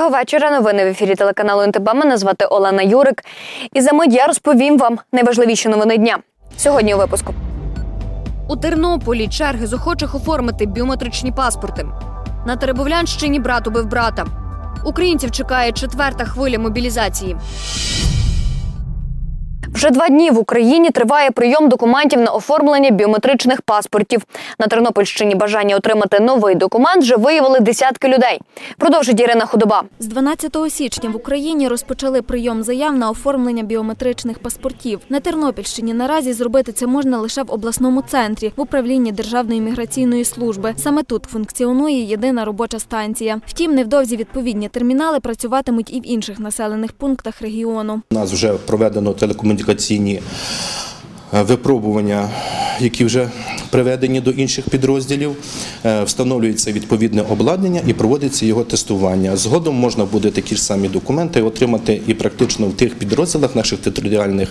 Доброго вечора. Новини в ефірі телеканалу НТБ. Мене звати Олена Юрик. І за мить я розповім вам найважливіші новини дня. Сьогодні у випуску. У Тернополі черги з охочих оформити біометричні паспорти. На Теребовлянщині брат убив брата. Українців чекає четверта хвиля мобілізації. Вже два дні в Україні триває прийом документів на оформлення біометричних паспортів. На Тернопільщині бажання отримати новий документ вже виявили десятки людей. Продовжить Ірина Худоба. З 12 січня в Україні розпочали прийом заяв на оформлення біометричних паспортів. На Тернопільщині наразі зробити це можна лише в обласному центрі в управлінні Державної міграційної служби. Саме тут функціонує єдина робоча станція. Втім, невдовзі відповідні термінали працюватимуть і в інших населених пунктах регіону. У нас вже проведено телекомунікаційні е, випробування, які вже приведені до інших підрозділів. Е, Встановлюється відповідне обладнання і проводиться його тестування. Згодом можна буде такі ж самі документи отримати і практично в тих підрозділах наших територіальних,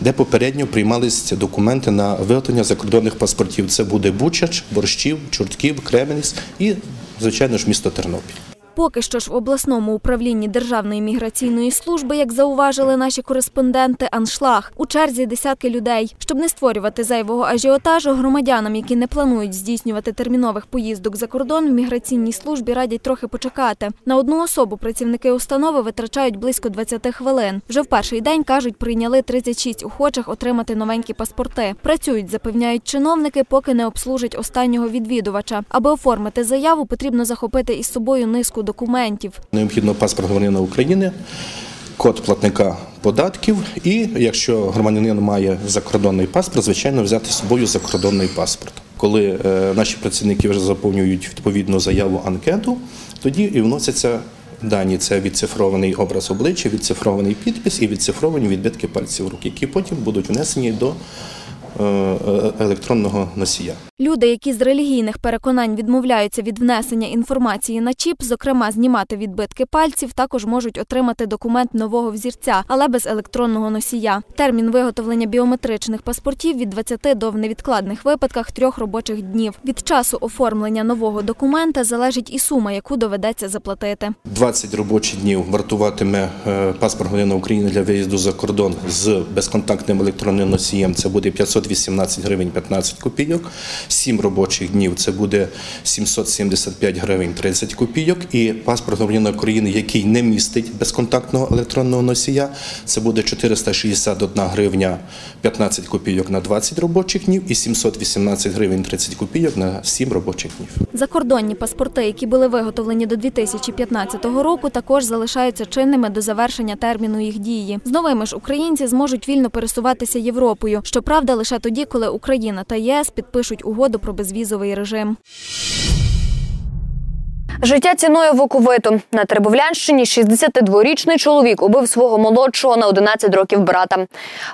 де попередньо приймалися документи на виготовлення закордонних паспортів. Це буде Бучач, Борщів, Чортків, Кременець і, звичайно ж, місто Тернопіль. Поки що ж в обласному управлінні Державної міграційної служби, як зауважили наші кореспонденти, аншлаг у черзі десятки людей. Щоб не створювати зайвого ажіотажу, громадянам, які не планують здійснювати термінових поїздок за кордон, в міграційній службі радять трохи почекати. На одну особу працівники установи витрачають близько 20 хвилин. Вже в перший день кажуть, прийняли 36 охочих отримати новенькі паспорти. Працюють, запевняють чиновники, поки не обслужать останнього відвідувача. Аби оформити заяву, потрібно захопити із собою низку документів. Необхідно паспорт громадянина України, код платника податків, і якщо громадянин має закордонний паспорт, звичайно, взяти з собою закордонний паспорт. Коли е, наші працівники вже заповнюють відповідну заяву анкету, тоді і вносяться дані. Це відцифрований образ обличчя, відцифрований підпис і відцифровані відбитки пальців рук, які потім будуть внесені до е, е, електронного носія. Люди, які з релігійних переконань відмовляються від внесення інформації на чіп, зокрема знімати відбитки пальців, також можуть отримати документ нового взірця, але без електронного носія. Термін виготовлення біометричних паспортів від 20 до в невідкладних випадках трьох робочих днів. Від часу оформлення нового документа залежить і сума, яку доведеться заплатити. 20 робочих днів вартуватиме е, паспорт громадянина України для виїзду за кордон з безконтактним електронним носієм. Це буде 518 гривень 15 копійок. 7 робочих днів це буде 775 гривень 30 копійок. І паспорт громадянина України, який не містить безконтактного електронного носія, це буде 461 гривня 15 копійок на 20 робочих днів і 718 гривень 30 копійок на 7 робочих днів. Закордонні паспорти, які були виготовлені до 2015 року, також залишаються чинними до завершення терміну їх дії. З новими ж українці зможуть вільно пересуватися Європою. Щоправда, лише тоді, коли Україна та ЄС підпишуть угоду про безвізовий режим. Життя ціною воковиту. На Теребовлянщині 62-річний чоловік убив свого молодшого на 11 років брата.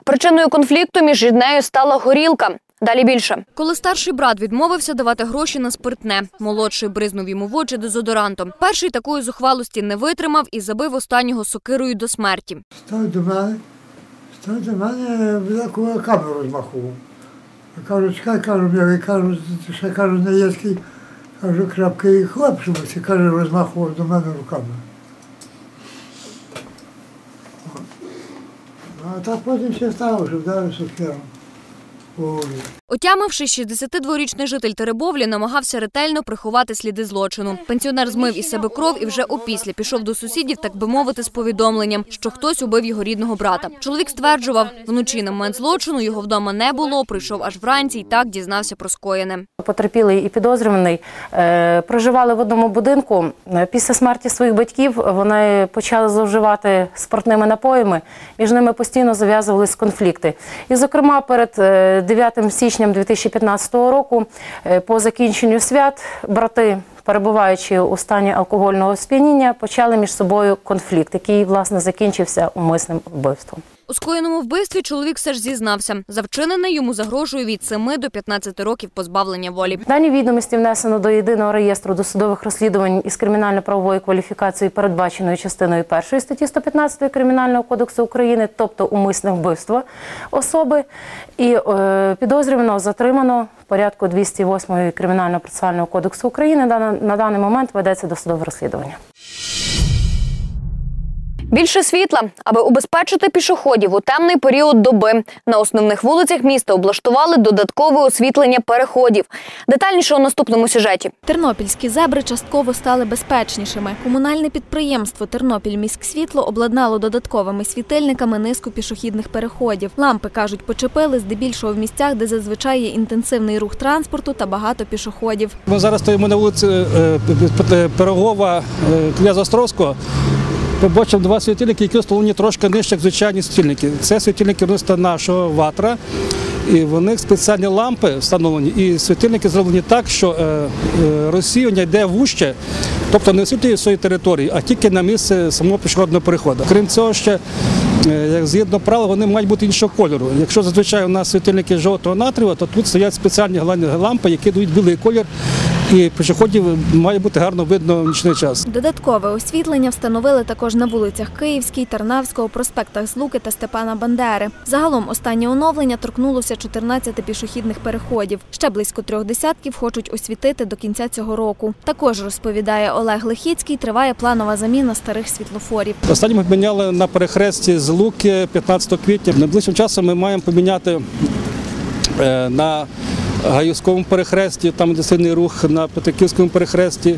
Причиною конфлікту між нею стала горілка. Далі більше. Коли старший брат відмовився давати гроші на спиртне, молодший бризнув йому в очі дезодорантом. Перший такої зухвалості не витримав і забив останнього сокирою до смерті. Став до мене, став до мене велику камеру розмахував. Я кажу, чекай, кажу, я кажу, ще кажу, Наєцький, кажу, крапкий хлопчик, це каже, розмахував до мене руками. А так потім ще стало, що вдарив сокиром. Ой. Отямившись, 62-річний житель Теребовлі намагався ретельно приховати сліди злочину. Пенсіонер змив із себе кров і вже опісля пішов до сусідів, так би мовити, з повідомленням, що хтось убив його рідного брата. Чоловік стверджував, вночі на момент злочину його вдома не було. Прийшов аж вранці і так дізнався про скоєне. Потерпілий і підозрюваний е, проживали в одному будинку. Е, Після смерті своїх батьків вони почали зловживати спиртними напоями. Між ними постійно зав'язувались конфлікти. І, зокрема, перед е, 9 січням 2015 року, е, по закінченню свят, брати, перебуваючи у стані алкогольного сп'яніння, почали між собою конфлікт, який власне закінчився умисним вбивством. У скоєному вбивстві чоловік все ж зізнався. За вчинене йому загрожує від 7 до 15 років позбавлення волі. Дані відомості внесено до єдиного реєстру досудових розслідувань із кримінально-правової кваліфікації, передбаченої частиною першої статті 115 Кримінального кодексу України, тобто умисне вбивство особи, і е, підозрюваного затримано в порядку 208 Кримінально-процесуального кодексу України. На, на даний момент ведеться досудове розслідування. Більше світла, аби убезпечити пішоходів у темний період доби. На основних вулицях міста облаштували додаткове освітлення переходів. Детальніше у наступному сюжеті. Тернопільські зебри частково стали безпечнішими. Комунальне підприємство «Тернопільміськсвітло» обладнало додатковими світильниками низку пішохідних переходів. Лампи, кажуть, почепили здебільшого в місцях, де зазвичай є інтенсивний рух транспорту та багато пішоходів. Ми зараз стоїмо на вулиці е, П- П- Пирогова, е, князя Острозького. Побачимо два світильники, які встановлені трошки нижче, як звичайні світильники. Це світильники виробництва нашого ватра. І в них спеціальні лампи встановлені, і світильники зроблені так, що е, е, розсіювання йде вужче, тобто не освітлює свої території, а тільки на місце самого пішохідного переходу. Крім цього, ще е, згідно правил, вони мають бути іншого кольору. Якщо зазвичай у нас світильники жовтого натрію, то тут стоять спеціальні лампи, які дають білий колір, і пішоходів має бути гарно видно в нічний час. Додаткове освітлення встановили також на вулицях Київській, Тарнавського, проспектах Злуки та Степана Бандери. Загалом останнє оновлення торкнулося 14 пішохідних переходів. Ще близько трьох десятків хочуть освітити до кінця цього року. Також розповідає Олег Лихіцький, триває планова заміна старих світлофорів. Останнє ми поміняли на перехресті з Луки 15 квітня. Найближчим часом ми маємо поміняти е, на Гаївському перехресті, там де сильний рух на Петриківському перехресті.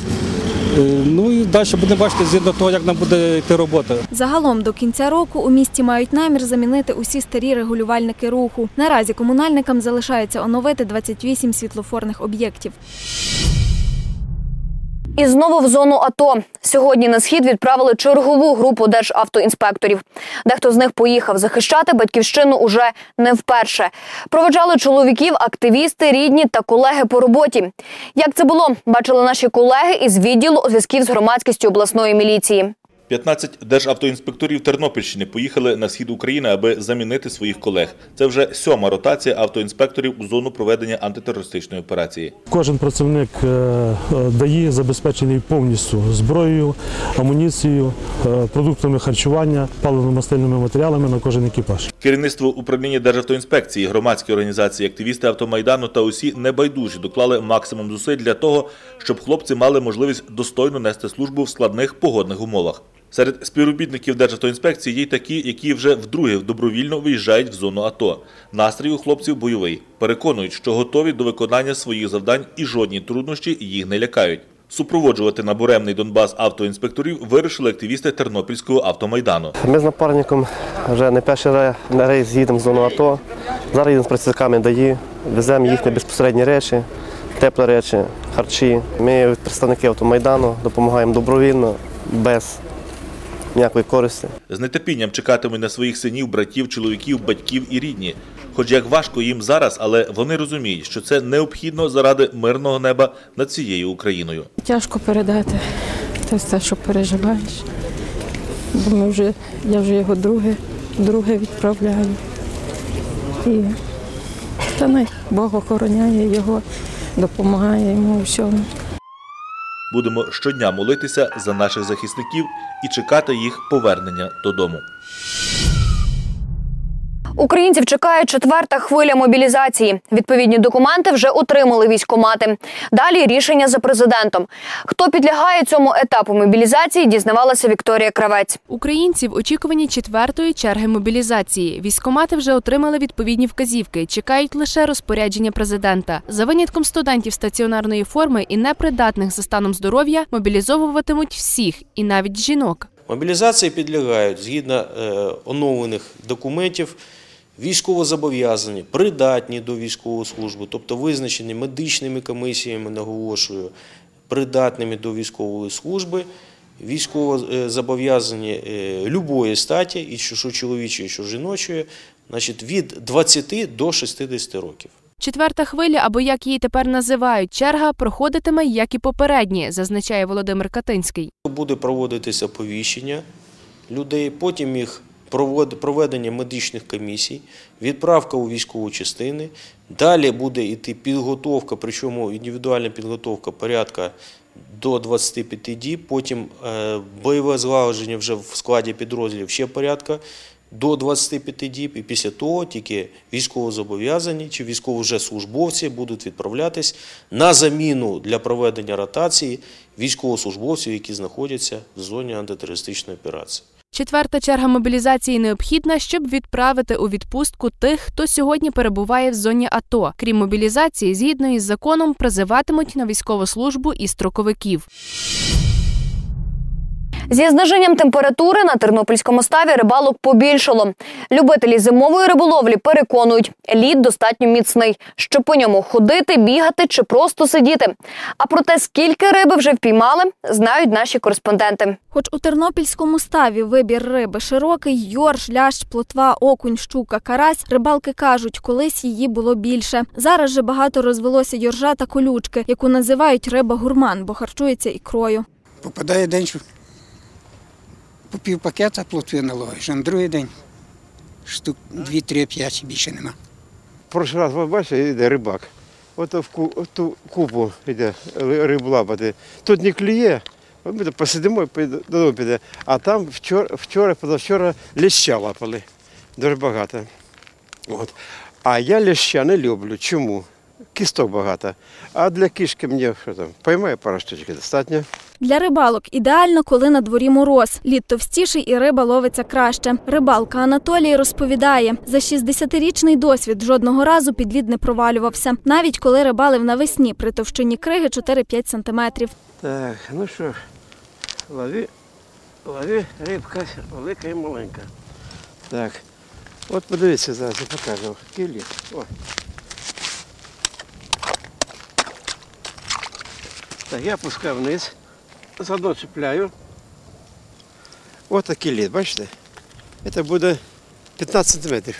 Е, Ну і далі будемо бачити згідно того, як нам буде йти робота. Загалом до кінця року у місті мають намір замінити усі старі регулювальники руху. Наразі комунальникам залишається оновити 28 світлофорних об'єктів. І знову в зону АТО. Сьогодні на схід відправили чергову групу державтоінспекторів. Дехто з них поїхав захищати батьківщину уже не вперше. Проведжали чоловіків, активісти, рідні та колеги по роботі. Як це було, бачили наші колеги із відділу зв'язків з громадськістю обласної міліції. 15 державтоінспекторів Тернопільщини поїхали на схід України, аби замінити своїх колег. Це вже сьома ротація автоінспекторів у зону проведення антитерористичної операції. Кожен працівник е, е, забезпечений повністю зброєю, амуніцією, е, продуктами харчування, паливно-мастильними матеріалами на кожен екіпаж. Керівництво управління Державтоінспекції, громадські організації, активісти автомайдану та усі небайдужі доклали максимум зусиль для того, щоб хлопці мали можливість достойно нести службу в складних погодних умовах. Серед співробітників Державтоінспекції є й такі, які вже вдруге добровільно виїжджають в зону АТО. Настрій у хлопців бойовий. Переконують, що готові до виконання своїх завдань і жодні труднощі їх не лякають. Супроводжувати на буремний Донбас автоінспекторів вирішили активісти Тернопільського автомайдану. Ми з напарником вже не перший рейс їдемо в зону АТО. Зараз їдемо з працівниками ДАІ, веземо їхні безпосередні речі, теплі речі, харчі. Ми представники автомайдану допомагаємо добровільно, без ніякої користі. З нетерпінням чекатимуть на своїх синів, братів, чоловіків, батьків і рідні. Хоч як важко їм зараз, але вони розуміють, що це необхідно заради мирного неба над цією Україною. Тяжко передати те все, що переживаєш. Бо ми вже, я вже його друге, друге відправляю. І та най Бог охороняє його, допомагає йому у всьому. Будемо щодня молитися за наших захисників і чекати їх повернення додому. Українців чекає четверта хвиля мобілізації. Відповідні документи вже отримали військомати. Далі рішення за президентом. Хто підлягає цьому етапу мобілізації, дізнавалася Вікторія Кравець. Українці в очікуванні четвертої черги мобілізації. Військомати вже отримали відповідні вказівки. Чекають лише розпорядження президента. За винятком студентів стаціонарної форми і непридатних за станом здоров'я мобілізовуватимуть всіх, і навіть жінок. Мобілізації підлягають згідно е, оновлених документів військовозобов'язані, придатні до військової служби, тобто визначені медичними комісіями, наголошую, придатними до військової служби, військовозобов'язані е, любої статі, і що, чоловічої, що жіночої, значить, від 20 до 60 років. Четверта хвиля, або як її тепер називають, черга проходитиме як і попередні, зазначає Володимир Катинський. Буде проводитися оповіщення людей, потім їх проведення медичних комісій, відправка у військові частини. Далі буде йти підготовка, причому індивідуальна підготовка порядка до 25 діб, потім е, бойове злагодження вже в складі підрозділів ще порядка до 25 діб, і після того тільки військовозобов'язані чи військово будуть відправлятись на заміну для проведення ротації військовослужбовців, які знаходяться в зоні антитерористичної операції. Четверта черга мобілізації необхідна, щоб відправити у відпустку тих, хто сьогодні перебуває в зоні АТО. Крім мобілізації, згідно із законом, призиватимуть на військову службу і строковиків. Зі зниженням температури на тернопільському ставі рибалок побільшало. Любителі зимової риболовлі переконують, лід достатньо міцний, щоб по ньому ходити, бігати чи просто сидіти. А про те, скільки риби вже впіймали, знають наші кореспонденти. Хоч у тернопільському ставі вибір риби широкий, йорш, лящ, плотва, окунь, щука, карась, рибалки кажуть, колись її було більше. Зараз же багато розвелося йоржа та колючки, яку називають риба гурман, бо харчується ікрою. Попадає день, що по пів пакета плотви наловиш, а на другий день штук 2-3-5 більше нема. Прошлий раз, бачите, йде рибак. Ото в, ту купу йде ри- рибу лапати. Тут не клює, от ми посидимо і додому піде. А там вчора, вчора, позавчора леща лапали. Дуже багато. От. А я леща не люблю. Чому? Кісток багато. А для кішки мені що там, поймаю пару штучок достатньо. Для рибалок ідеально, коли на дворі мороз. Лід товстіший і риба ловиться краще. Рибалка Анатолій розповідає, за 60-річний досвід жодного разу під лід не провалювався, навіть коли рибалив навесні при товщині криги 4-5 сантиметрів. Так, ну що, ж, лови, лови рибка велика і маленька. Так, от подивіться зараз, я покажу. О. Так, я пускаю вниз, заодно чіпляю. Ось такий лід, бачите? Це буде 15 см.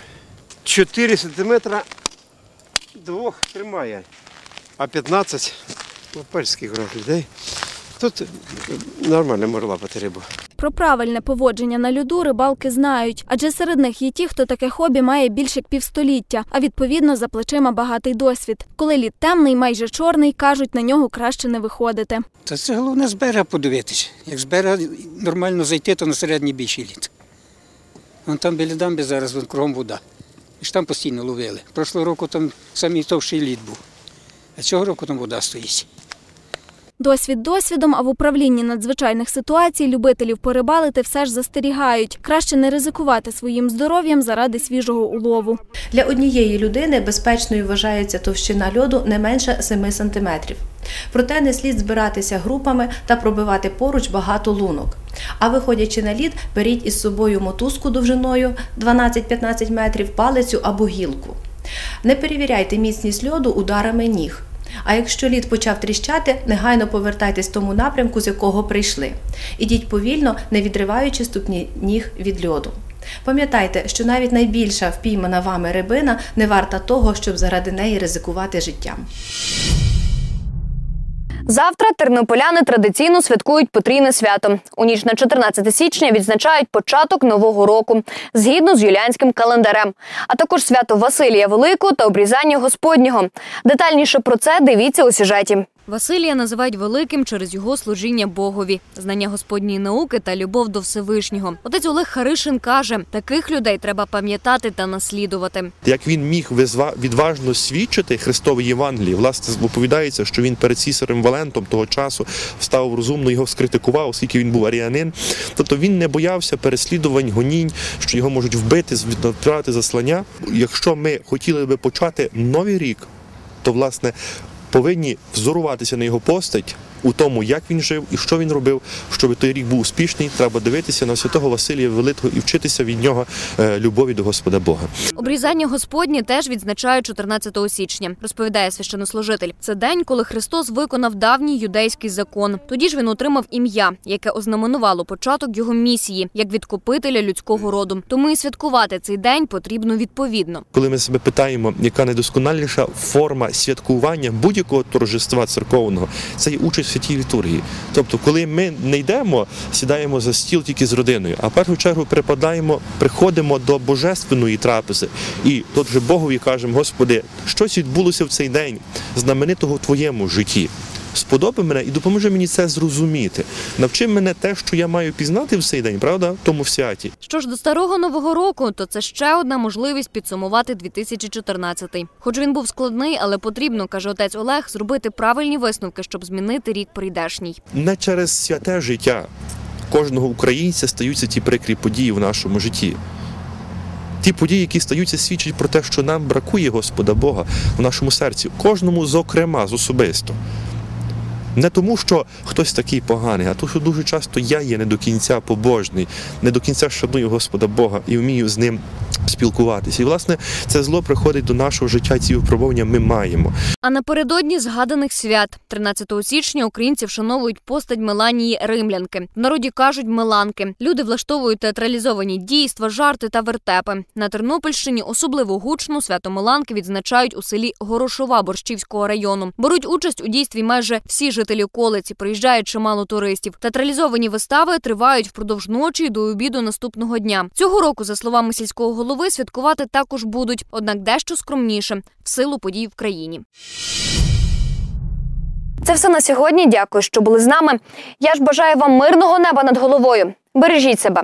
4 сантиметра двох тримає, а 15 ну, польський град людей. Тут нормально можна лапати. Про правильне поводження на льоду рибалки знають, адже серед них є ті, хто таке хобі має більше як півстоліття, а відповідно за плечима багатий досвід. Коли лід темний, майже чорний, кажуть, на нього краще не виходити. Та це головне з берега подивитися. Як з берега нормально зайти, то на середній більший лід. Вон там біля дамби зараз вон кругом вода. І ж там постійно ловили. Прошлого року там самий товщий лід був. А цього року там вода стоїть. Досвід досвідом, а в управлінні надзвичайних ситуацій любителів порибалити все ж застерігають. Краще не ризикувати своїм здоров'ям заради свіжого улову. Для однієї людини безпечною вважається товщина льоду не менше 7 см. Проте не слід збиратися групами та пробивати поруч багато лунок. А виходячи на лід, беріть із собою мотузку довжиною 12-15 метрів, палицю або гілку. Не перевіряйте міцність льоду ударами ніг. А якщо лід почав тріщати, негайно повертайтесь в тому напрямку, з якого прийшли. Ідіть повільно, не відриваючи ступні ніг від льоду. Пам'ятайте, що навіть найбільша впіймана вами рибина не варта того, щоб заради неї ризикувати життям. Завтра тернополяни традиційно святкують потрійне свято. У ніч на 14 січня відзначають початок нового року згідно з юліанським календарем, а також свято Василія Великого та обрізання Господнього. Детальніше про це дивіться у сюжеті. Василія називають великим через його служіння Богові, знання господньої науки та любов до Всевишнього. Отець Олег Харишин каже: таких людей треба пам'ятати та наслідувати. Як він міг відважно свідчити Христовій Євангелії, власне, оповідається, що він перед цісарем Валентом того часу встав розумно, його скритикував, оскільки він був аріанин. Тобто він не боявся переслідувань, гонінь, що його можуть вбити, відправити заслання. Якщо ми хотіли би почати новий рік, то власне повинні взоруватися на його постать у тому, як він жив і що він робив, щоб той рік був успішний. Треба дивитися на святого Василія Великого і вчитися від нього е, любові до Господа Бога. Обрізання Господнє теж відзначають 14 січня, розповідає священнослужитель. Це день, коли Христос виконав давній юдейський закон. Тоді ж він отримав ім'я, яке ознаменувало початок його місії як відкупителя людського роду. Тому і святкувати цей день потрібно відповідно. Коли ми себе питаємо, яка найдосконаліша форма святкування будь-якого торжества церковного, це є участь святій літургії. Тобто, коли ми не йдемо, сідаємо за стіл тільки з родиною, а в першу чергу припадаємо, приходимо до божественної трапези і тут же Богові кажемо, Господи, щось відбулося в цей день знаменитого в твоєму житті. Сподоби мене і допоможи мені це зрозуміти. Навчи мене те, що я маю пізнати в цей день, правда? в Тому в святі. Що ж до старого нового року, то це ще одна можливість підсумувати 2014. Хоч він був складний, але потрібно, каже отець Олег, зробити правильні висновки, щоб змінити рік прийдешній. не через святе життя, кожного українця стаються ті прикрі події в нашому житті. Ті події, які стаються, свідчать про те, що нам бракує Господа Бога в нашому серці, кожному, зокрема, з особисто. Не тому, що хтось такий поганий, а тому, що дуже часто я є не до кінця побожний, не до кінця шаную Господа Бога і вмію з ним спілкуватися. І, власне, це зло приходить до нашого життя, ці випробування ми маємо. А напередодні згаданих свят 13 січня українці вшановують постать Меланії Римлянки. В народі кажуть Меланки. Люди влаштовують театралізовані дійства, жарти та вертепи. На Тернопільщині особливо гучно свято Меланки відзначають у селі Горошова Борщівського району. Беруть участь у дійстві майже всі жителі околиці. Приїжджають чимало туристів. Театралізовані вистави тривають впродовж ночі до обіду наступного дня. Цього року, за словами сільського голови, святкувати також будуть, однак дещо скромніше в силу подій в країні. Це все на сьогодні. Дякую, що були з нами. Я ж бажаю вам мирного неба над головою. Бережіть себе.